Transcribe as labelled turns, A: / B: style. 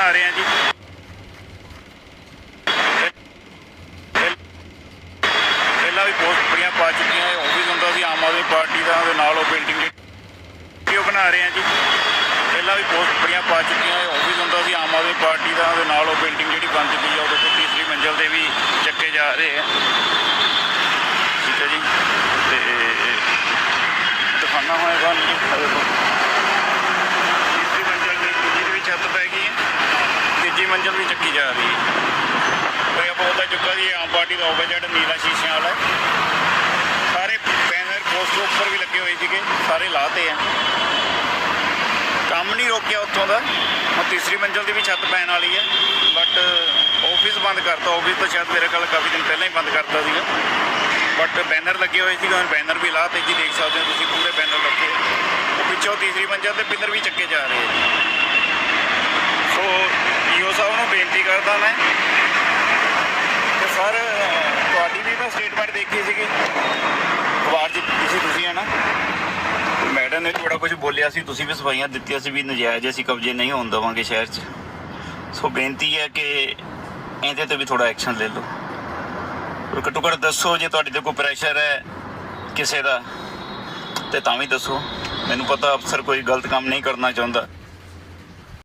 A: ਬਣਾ ਰਹੇ ਹਾਂ ਜੀ। ਪਹਿਲਾਂ ਵੀ ਪੋਸਟ ਬੜੀਆਂ ਪਾ ਚੁੱਕੀਆਂ ਇਹ ਆਫਿਸ ਹੁੰਦਾ ਸੀ, ਆਮ ਆਦਮੀ ਪਾਰਟੀ ਦਾ, ਉਹਦੇ ਨਾਲ ਉਹ ਬਿਲਡਿੰਗ ਜਿਹੜੀ ਬਣਾ ਰਹੇ ਹਾਂ ਜੀ। ਪਹਿਲਾਂ ਵੀ ਪੋਸਟ ਬੜੀਆਂ ਪਾ ਚੁੱਕੀਆਂ ਇਹ ਆਫਿਸ ਹੁੰਦਾ ਸੀ, ਆਮ ਆਦਮੀ ਪਾਰਟੀ ਦਾ, ਉਹਦੇ ਨਾਲ ਉਹ ਬਿਲਡਿੰਗ ਜਿਹੜੀ ਬਣ ਚੁੱਕੀ ਆ, ਉਹਦੇ ਤੋਂ ਤੀਸਰੀ ਮੰਜ਼ਲ ਦੇ ਵੀ ਚੱਕੇ ਜਾ ਰਹੇ ਆ। ਠੀਕ ਹੈ ਜੀ। ਤੇ ਦਿਖਾਣਾ ਹੋਏਗਾ ਨਹੀਂ ਦੇਖੋ ਤੀਸਰੀ ਮੰਜ਼ਲ ਦੇ ਦੂਜੀ ਦੀ ਵੀ ਛੱਤ ਪੈ ਗਈ ਹੈ ਤੀਜੀ ਮੰਜ਼ਲ ਵੀ ਚੱਕੀ ਜਾ ਰਹੀ ਹੈ। ਕੋਈ ਆਪਾਂ ਉਹਦਾ ਚੁੱਕਾ ਜੀ, ਆਮ ਪਾਰਟੀ ਦਾ ਹੋਵੇ ਜਿਹੜਾ ਨੀਲਾ ਸ਼ੀਸ਼ਿਆਂ ਵਾਲਾ ਸਾਰੇ ਬੈਨਰ ਪੋਸਟਰ ਉੱਪਰ ਵੀ ਲੱਗੇ ਹੋਏ ਸੀਗੇ, ਸਾਰੇ ਲਾਤੇ ਆ। ਕੰਮ ਨਹੀਂ ਰੋਕਿਆ ਉੱਥੋਂ ਦਾ। ਹੁਣ ਤੀਸਰੀ ਮੰਜ਼ਲ ਦੀ ਵੀ ਛੱਤ ਪੈਣ ਵਾਲੀ ਹੈ। ਬਟ ਆਫਿਸ ਬੰਦ ਕਰਤਾ ਆਫਿਸ ਤਾਂ ਸ਼ਾਇਦ ਮੇਰੇ ਕੋਲ ਕਾਫੀ ਦਿਨ ਪਹਿਲਾਂ ਹੀ ਬੰਦ ਕਰਤਾ ਸੀਗਾ। ਬਟ ਬੈਨਰ ਲੱਗੇ ਹੋਏ ਸੀਗੇ, ਹੁਣ ਬੈਨਰ ਵੀ ਲਾਤੇ ਜੀ, ਦੇਖ ਸਕਦੇ ਹੋ ਤੁਸੀਂ, ਪੂਰੇ ਬੈਨਰ ਲੱਗੇ। ਉਹ ਪਿੱਛੋਂ ਤੀਸਰੀ ਮੰਜ਼ਲ ਤੇ ਪਿੱਲਰ ਵੀ ਚੱਕੇ ਜਾ ਰਹੇ ਆ ਜੀ ਸੋ ਈਓ ਸਾਹਿਬ ਨੂੰ ਬੇਨਤੀ ਮੈਂ। ਤੇ ਸਰ, ਤੁਹਾਡੀ ਵੀ ਮੈਂ ਸਟੇਟਮੈਂਟ ਦੇਖੀ ਸੀਗੀ। ਅਖਬਾਰ 'ਚ ਦਿੱਤੀ ਤੁਸੀਂ ਹੈ ਨਾ? ਮੈਡਮ ਨੇ ਥੋੜਾ ਕੁਝ ਬੋਲਿਆ ਸੀ, ਤੁਸੀਂ ਵੀ ਸਫਾਈਆਂ ਦਿੱਤੀਆਂ ਸੀ ਵੀ ਨਜਾਇਜ਼ ਅਸੀਂ ਕਬਜ਼ੇ ਨਹੀਂ ਹੋਣ ਦੇਵਾਂਗੇ ਸ਼ਹਿਰ 'ਚ। ਸੋ ਬੇਨਤੀ ਹੈ ਕਿ ਇਹਦੇ ਤੇ ਵੀ ਥੋੜਾ ਐਕਸ਼ਨ ਲੈ ਲਓ। ਔਰ ਘੱਟੋ ਘੱਟ ਦੱਸੋ ਜੇ ਤੁਹਾਡੇ ਤੇ ਕੋਈ ਪ੍ਰੈਸ਼ਰ ਹੈ ਕਿਸੇ ਦਾ, ਤੇ ਤਾਂ ਵੀ ਦੱਸੋ। ਮੈਨੂੰ ਪਤਾ ਅਫਸਰ ਕੋਈ ਗਲਤ ਕੰਮ ਨਹੀਂ ਕਰਨਾ ਚਾਹੁੰਦਾ।